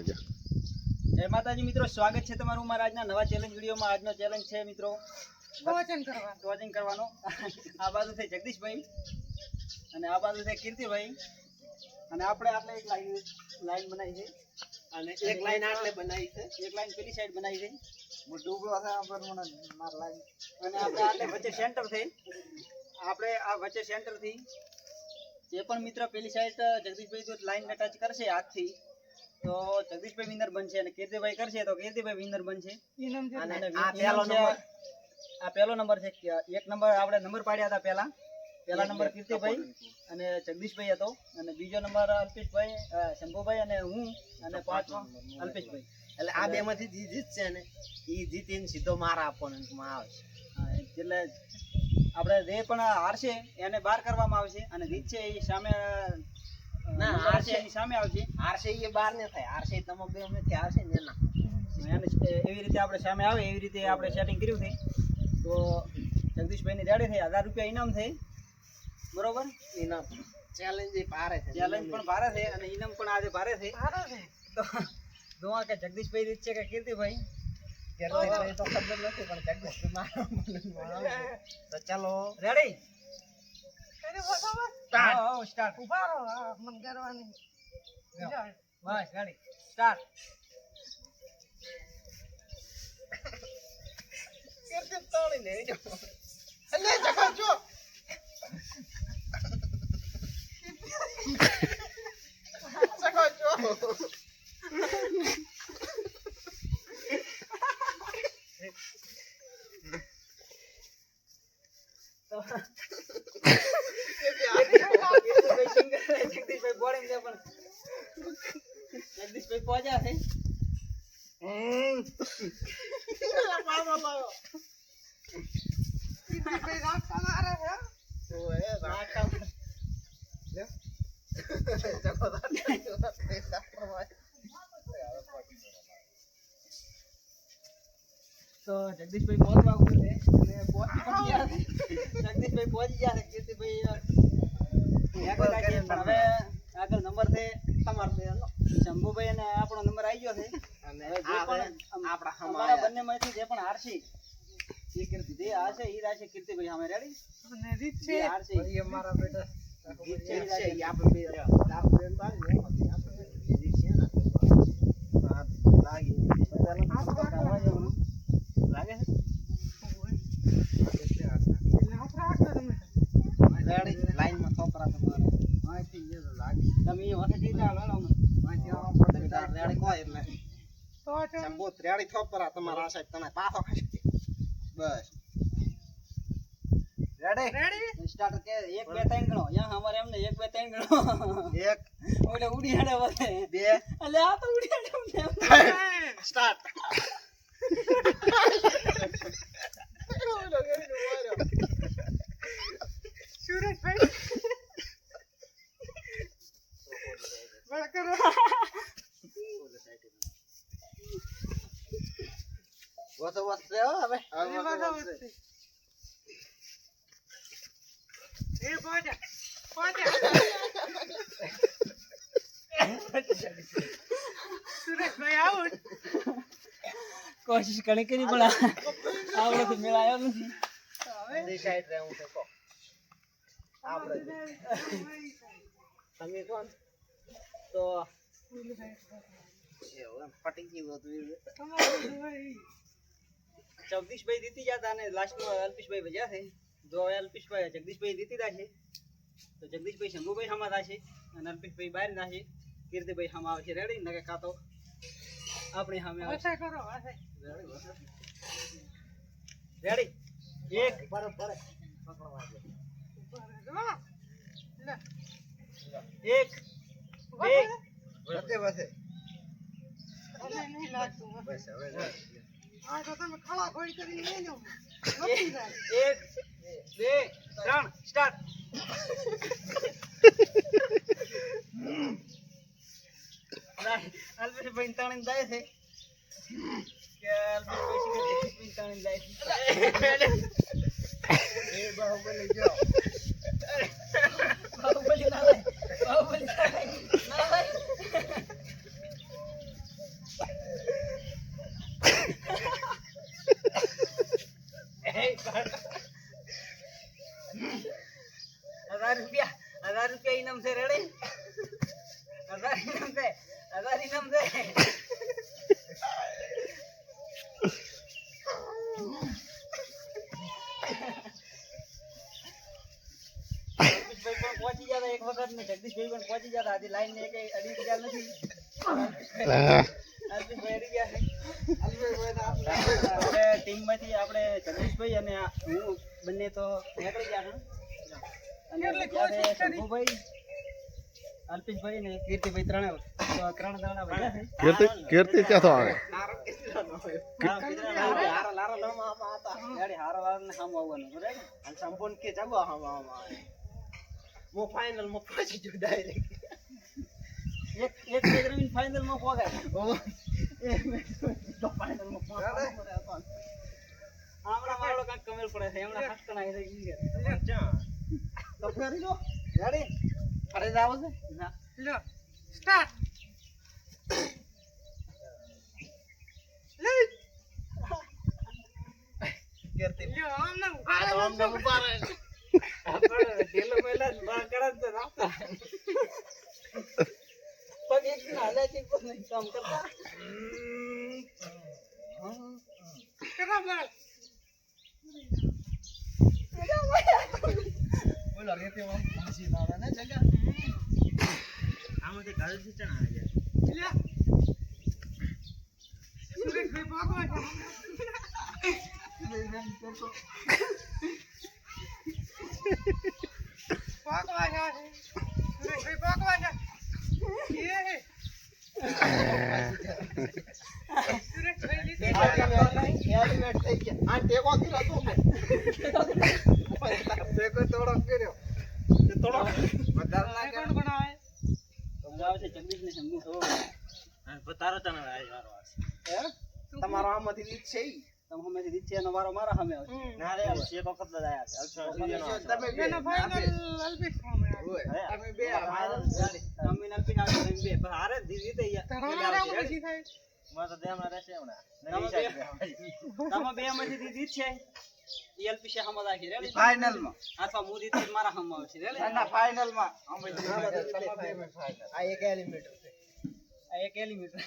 દેજો જય માતાજી મિત્રો સ્વાગત છે તમારું મારા આજના નવા ચેલેન્જ વિડીયોમાં આજનો ચેલેન્જ છે મિત્રો પ્રવચન કરવા વોચિંગ કરવાનો. આ બાજુ છે જગદીશભાઈ અને આ બાજુ છે કીર્તિભાઈ. અને આપણે આટલે એક લાઈન લાઈન બનાવી છે. અને એક લાઈન આટલે બનાવી છે. એક લાઈન પેલી સાઈડ બનાવી છે. હું ઊભો છે આપણે મને માર લાઈન અને આપણે આટલે વચ્ચે સેન્ટર થઈ આપણે આ વચ્ચે સેન્ટરથી જે પણ મિત્ર પેલી સાઈડ જગદીશભાઈ તો લાઈન ટચ કરશે હાથથી તો જગદીશભાઈ વિનર બનશે અને કીર્તિભાઈ કરશે તો કીર્તિભાઈ વિનર બનશે. અને આ આ પહેલો નંબર. આ પહેલો નંબર છે એક નંબર આપણે નંબર પાડ્યા હતા પહેલા. પહેલા નંબર કીર્તિભાઈ અને જગદીશભાઈ હતો. અને બીજો નંબર અલ્પેશભાઈ શંભુભાઈ અને હું અને પાંચમો અલ્પેશભાઈ. એટલે આ બે માંથી જે જીતશે ને એ જીતીને સીધો મારા ઓપોનન્ટમાં આવશે. એટલે આપણે જે પણ હારશે એને બહાર કરવામાં આવશે અને જીતશે એ સામે ના. સામે આવશે એ થાય. હારશે તમે બે માંથી હારશે ને એના. એવી રીતે આપણે સામે આવે એવી રીતે આપણે સેટિંગ કર્યું છે. તો જગદીશભાઈની રેડી થઈ હજાર રૂપિયા ઇનામ થઈ. બરોબર? એના ચેલેન્જ એ છે. ચેલેન્જ પણ ભારે છે અને ઇનામ પણ આજે ભારે છે. સારો છે. તો જોવા કે જગદીશભાઈ રીત છે કે કીર્તિભાઈ? તો ખબર નથી પણ. તો ચાલો. Ready start. સ્ટાર્ટ. ઊભા રહો મન કરવાની બસ સ્ટાર્ટ. કીર્તિ તોડી ને જો જગદીશભાઈ સિંગર જગદીશભાઈ બોર્ડિંગ છે પણ જગદીશભાઈ પહોંચ્યા છે પાડો લાવો ભાઈ રાખતા મારે છે ઓએ રાખા લે જકો તો જગદીશભાઈ પહોંચવા ઉપર છે. અને પહોંચી પણ ગયા જગદીશભાઈ પહોંચી ગયા છે. કીર્તિભાઈ આગળ રાખીએ. પણ હવે આગળ નંબર છે. તમારો છે. શંભુભાઈ અને આપણો નંબર આવી ગયો છે. અને જે પણ પણ આપણા અમારા બંને માંથી જે પણ હારશી એ કીર્તિ જે હારશે એ રાખશે કીર્તિભાઈ. અમે રેડી અને રીત છે. હારશે. અમારા બેટા ગીત છે આપણે બે ચાર બેન બાર ને એમાંથી આપણે બીજી છે ને આ લાગી આ તો આવવા જવાનું. લાગે છે એટલે હાથ રાખો તમે રેડી લાઈનમાં થોપરા તમારે માહિતી જે લાગે તમે એ વખત જીતા હાલો અમે. માહિતી આમાં પડે તાર રેડી કોઈ એટલે તો છે ચંબુત રેડી સાઈડ તમે પાછો ખાશી. બસ. રેડી રેડી સ્ટાર્ટ કે એક બે ત્રણ ગણો. યા અમારે એમને એક બે ત્રણ ગણો. એક. ઓલે ઉડી હાડે વધે. બે. એટલે આ તો ઉડી હાડે સ્ટાર્ટ સુરેશભાઈ બળ કરો વસો વસ રે હો હવે એ બધા વચ્ચે. એ પહોંચ્યા પહોંચ્યા સુરેશભાઈ આઉટ કોશિશ ઘણી કરી પણ આવડે મેળ આવ્યો નથી હવે સાઈડ રે હું તો આપણે તમે કોણ? તો ફટી ગયું હતું એ. ભાઈ જીતી જતા અને લાસ્ટમાં અલ્પેશભાઈ ભજ્યા છે. જો અલ્પેશભાઈ જગદીશભાઈ રહ્યા છે તો જગદીશભાઈ શંભુભાઈ સામા થશે અને અલ્પેશભાઈ બહાર ના છે કીર્તિભાઈ સામા આવશે. રેડી નકે કાં તો? આપણી સામે આવશે. કરો રેડી એક. બરોબર પકડવા દે. લે એક. બે વસે વસે હવે નહીં લાગતું બસ હવે. આ તો તમે ખળા ખોડી કરીને લઈ જાઓ જાય એક બે ત્રણ સ્ટાર્ટ અલ્પેશભાઈ તાણીને જાય છે કે અલ્પેશભાઈ તાણીને જાય છે એ બાહુબલી જો બાહુબલી ના થાય. બાહુબલી ના થાય. ના થાય. પહોંચી ગયા. હજી લાઈન ને કઈ અડી ગયા નથી અલ્પેશભાઈ અડી ગયા છે આપણે ટીમમાંથી આપણે જગદીશભાઈ અને હું બંને તો નીકળી ગયા અને? શંભુભાઈ અલ્પેશભાઈ ને કીર્તિભાઈ ત્રણે તો ત્રણ જણા બચ્યા છે કીર્તિ કીર્તિ ક્યાંથી આવે ને, હારા લારા હતા. ગાડી હારા લારાને સામે આવવાનું, બરાબર? અને સંપૂર્ણ કે જાગો આમ આમ આમ. હું ફાઇનલમાં પહોંચી ગયો ડાયરેક્ટ એક એક એક રમીને final માં પોગાય. તો ફાઇનલમાં પહોંચવા પડે આપણને. આમળા વાળો કાંઈક કમેલ પડે છે, એમણે હસકણા એ રહી ગયા. પણ ક્યાં? તો ફેરી દો ગાડી? ફરી જાવ છે? ના. લ્યો સ્ટાર્ટ લે કીર્તિ લ્યો આમ ના ઊભા રહે. તો બોલો રેતીમાં ફાંસી લાવે ને જગા. આમાંથી ઘરેથી ચણા આવી જાય સુરેશભાઈ ભાગવા છે ભાગવા છે સુરેશભાઈ ભાગવા છે એ સુરેશભાઈ લીધી આ કેમ એલિમેન્ટ થઈ ગયા આ ટેકો કર્યો તો મેં ટેકો થોડો કર્યો તે થોડો વધારે ના કોણ બનાવે સમજાવે છે જગદીશ ને શંભુ. હે? તમારો આમાંથી રીત છે ઈ? તમે સામેથી દીધી એનો વારો મારા સામે ના રે એક વખત જ છે. તમે બે. એનો ફાઇનલ અલ્પેશ સામે તમે બે. final final ગાડી. તમે નાખીને આવજો, તમે બે. પણ હારે જ જીતે યાર. તારા પછી થાય તમે બે. માંથી દીધી છે? ઈ LPC સામે રાખી, ready? ફાઇનલમાં અથવા હું દીધી મારા સામે આવશે, ready? ના ફાઇનલમાં આ એક એલિમેન્ટ છે. આ એક એલિમીટર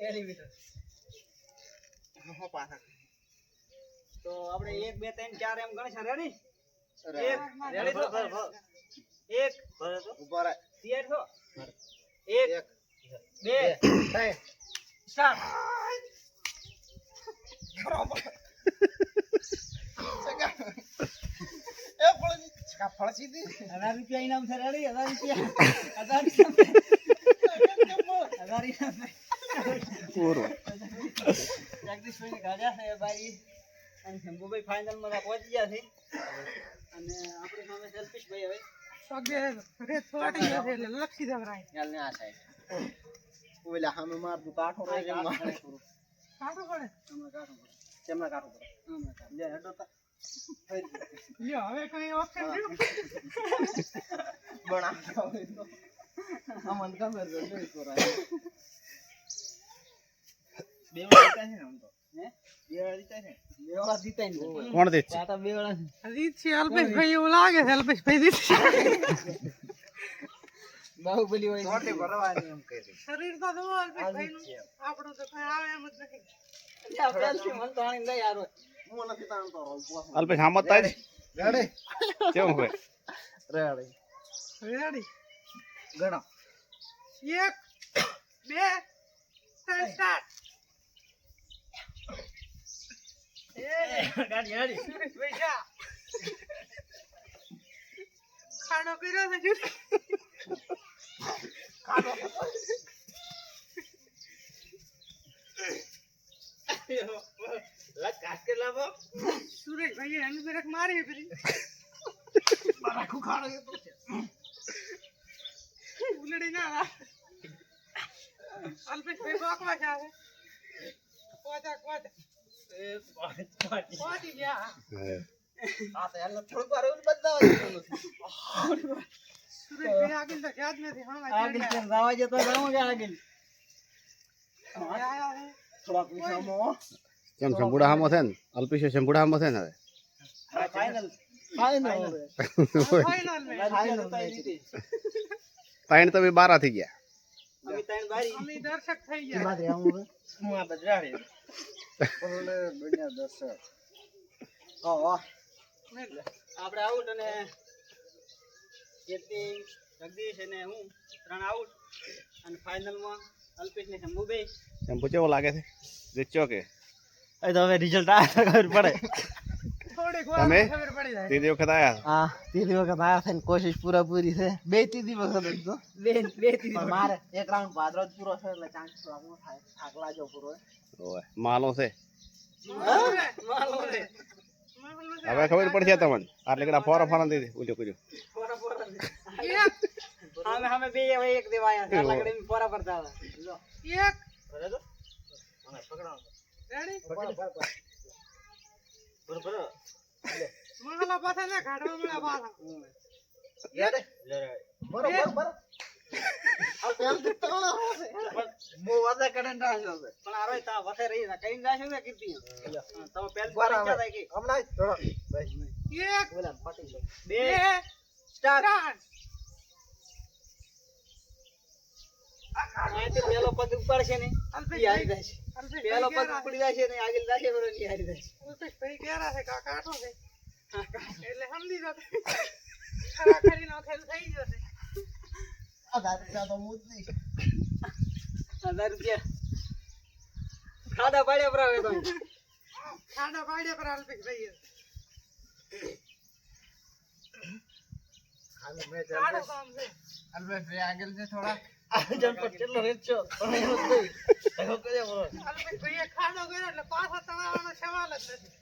એલિમીટર હો પાછા. તો આપણે એક બે ત્રણ ચાર એમ ગણીશું રેડી એક. રેડી તો? એક. ઊભા રહે. તૈયાર છો એક. એક. બે. ત્રણ. સ્ટાર્ટ એ ફળજી કા ફળસી દી. હજાર રૂપિયા ઇનામ છે. રેડી હજાર રૂપિયા. હજાર રૂપિયા. હજાર ઇનામ છે. પૂરું. જગદીશભાઈ ગાજા છે બારી અને શંભુભાઈ ફાઇનલમાં પહોંચી ગયા છે. અને આપણી સામે જલ્પીશભાઈ હવે. પગે રેત ફાટી એટલે લક્ષી દેવરાય ચાલ ને આ સાઈડ ઓલા સામે માર તું કાઠો રહે કે પડે. હમણાં કાઢો પડે. ચેમના કાઠો પડે? હમણાં કાઢો. લે હેડો તા. લ્યો હવે કઈ ઓપ્શન રહ્યું? બનાવતા તો અમન ખબર બે વાર જીતા છે ને આમ તો હે બે વાર જીતા છે બે વાળા જીતાય ને કોણ દે છે આ તો બે વાળા રીત છે અલ્પેશભાઈ એવું લાગે છે અલ્પેશભાઈ રીત છે બાહુબલી હોય ચોટી ભરવાની એમ કરી શરીર તો જુઓ અલ્પેશભાઈનું આપણું તો કઈ આવે એમ જ નથી આ પેલથી મન તો આણીને લઈ આવ્યો. હું નથી તાણતો રહું અલ્પેશ આમ જ થાય છે રેડી કેવું હોય રેડી રેડી ગણો એક બે ત્રણ સ્ટાર્ટ એ ગાડી ગાડી સુરેશભાઈ જા ખાડો કર્યો છે લા કાકે લાવો સુરેશભાઈએ એની બ્રેક મારી ફરી. ખાડો ઉલડી ના આવે. અલ્પેશભાઈ બોકવા જેવું સુરેશભાઈ કેમ શંભુડા હામો છે ને? અલ્પેશ શંભુડા હામો છે ને હવે? ફાઈનલ ફાઇનલ મેચ તમે બારા થઈ ગયા. અમે ત્રણ બારી. અમે દર્શક થઈ ગયા. હું આ બજરાડી. ઓલે દુનિયા દર્શક. ઓહો આપણે આઉટ અને કીર્તિ જગદીશ અને હું ત્રણ આઉટ. અને ફાઇનલમાં અલ્પેશ ને શંભુ બે શેમ્પુ કેવો લાગે છે? જીત્યો કે? તો હવે રિઝલ્ટ આવે ખબર પડે. તમે? વાર ખબર પડી જાય ત્રીજી વખત આયા હા ત્રીજી વખત આયા છે ને કોશિશ પૂરેપૂરી છે બે ત્રીજી વખત જ તો બે બે પણ મારે એક રાઉન્ડ ભાદરો જ પૂરો છે એટલે ચાન્સ થોડા થાય થાક લાગ્યો પૂરો ઓય માલો છે માલો રે હવે ખબર પડશે તમને આટલે કડા ફોરા ફોરા દીધી ઉજો કુજો ફોરા ફોરા એક અમે અમે બે હવે એક દેવા આવ્યા છે આટલા ઘડી અમે ફોરા ફરતા હતા લો એક ભરે તો મને પકડાવો રેડી ભરો ભરો ભરો મહાલા પાસે ને કાઢવા મળ્યા પાછા યાર ભરો ભરો આ પેલથી તળો મો વાદા કરે રાખ્યો છે પણ આરો તા વખે રહી ના કઈ જાશો ને કીર્તિ તમે પહેલ બરાબર. ઈચ્છા થાય કે હમણાં જ એક બોલા પટી બે બે સ્ટાર્ટ ત્રણ અહીંથી પેલો પગ ઉપાડશે ને હારી પેલો પગ ઉપડી જશે ને આગળ જશે બરોબર ઈ હારી જાય ભાઈ ક્યારે છે કાકા આટો છે. એટલે સમજી જશે ખરાખરી નો ખેલ થઈ જશે આ દાદા તો મૂજ નહીં હજાર રૂપિયા ખાધા પાડ્યા પર આવે તો. ખાડા પાડ્યા પર અલ્પિક ભાઈ હાલો મેં કામ ભાઈ આગળ છે થોડા આ પર કેટલો રેટ પણ એવો જ નહીં કર્યો બરો અલ્પેશ ભાઈએ ખાડો કર્યો એટલે પાછો તણાવવાનો સવાલ જ નથી.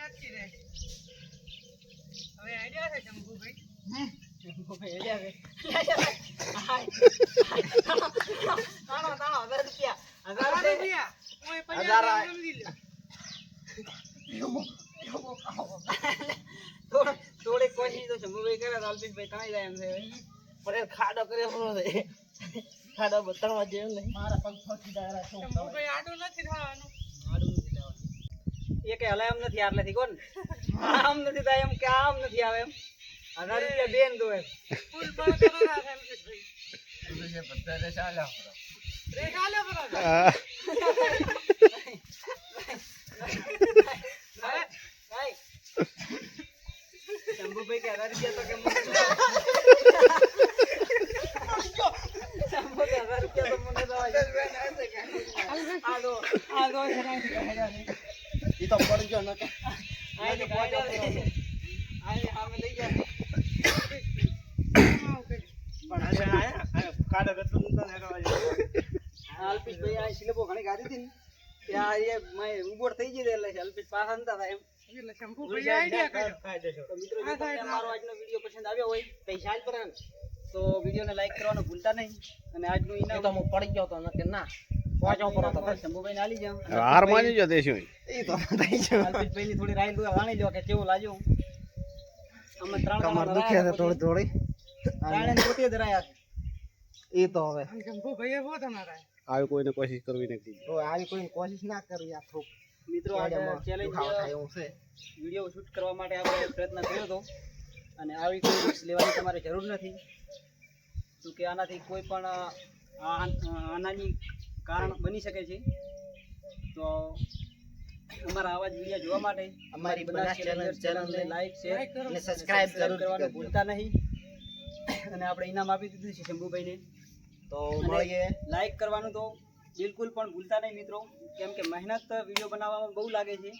નથી રે. હવે આઈડિયા છે શંભુભાઈ? તાણો તાણો હજાર રૂપિયા હજાર તારા રૂપિયા રૂપિયા હું હજાર પચાસ સમજી લ્યો થોડી થોડીક કોશિશ તો શંભુભાઈ કરે તો અલ્પેશભાઈ તણાઈ જાય એમ છે પણ એ ખાડો કર્યો બરો છે ખાડો બતાવવા જેવું નહીં. મારા પગ ફસી હું શંભુભાઈ આડું નથી થવાનું એ કે હલાય એમ નથી આટલેથી કોણ? આમ નથી થાય એમ કે આમ નથી આવે એમ. હજાર રૂપિયા બેન દો એમ. ફૂલ પર છે બધા શંભુભાઈ કે હજાર રૂપિયા તો કેમ શંભુ કે હજાર રૂપિયા તો મને દવા આ દો આ દો છે એ તો પડી ગયો નકે આને કાઢ્યા છે આને સામે લઈ જાય આ અલ્પેશભાઈ આ શિલ્પો ઘણી ગાધી હતી ને ત્યાં એ મેં ઉબોડ થઈ ગઈ એટલે અલ્પેશ પાછા નતા એમ. એટલે શંભુભાઈ આઈડિયા કર્યો. તો મિત્રો આ જો તમને side અમારો આજનો વીડિયો પસંદ આવ્યો હોય પૈસા જ પર તો વિડીયોને લાઈક કરવાનું ભૂલતા નહીં. અને આજનો ઇનામ તો હું પડી ગયો તો નકે ના. પહોંચો પર હતો શંભુભાઈને આલી જાઉં. હવે હાર માની જો દેશું એ તો થઈ ગયો અલ્પેશભાઈની થોડી રાય વાણી લો કે કેવું લાગ્યું? અમે ત્રણ કમર દુખે છે થોડી થોડી. પોતે એ તો હવે. બહુ તમારા? આવી કોઈને કોશિશ કરવી નથી. તો આવી કોઈ કોશિશ ના કરવી આ થોક મિત્રો આ ચેલેન્જ છે. વીડિયો શૂટ કરવા માટે આપણે પ્રયત્ન કર્યો હતો. અને આવી કોઈ રિસ્ક લેવાની તમારે જરૂર નથી. તો કે આનાથી કોઈ પણ આનાની કારણ બની શકે છે. તો અમારા આવા જ વીડિયો જોવા માટે અમારી બધા ચેનલ channel લાઈક શેર અને સબસ્ક્રાઇબ જરૂર કરવાનું ભૂલતા નહીં. અને આપણે ઇનામ આપી દીધું છે શંભુભાઈને. તો મળીએ. લાઈક કરવાનું તો બિલકુલ પણ ભૂલતા નહીં મિત્રો. કેમ કે મહેનત વીડિયો બનાવવામાં બહુ લાગે છે.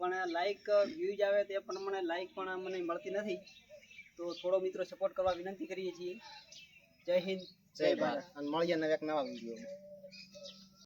પણ લાઈક વ્યૂઝ આવે તે પ્રમાણે લાઈક પણ મને મળતી નથી. તો થોડો મિત્રો સપોર્ટ કરવા વિનંતી કરીએ છીએ. જય હિન્દ જય ભારત. અને મળીએ નવા એક નવા વીડિયો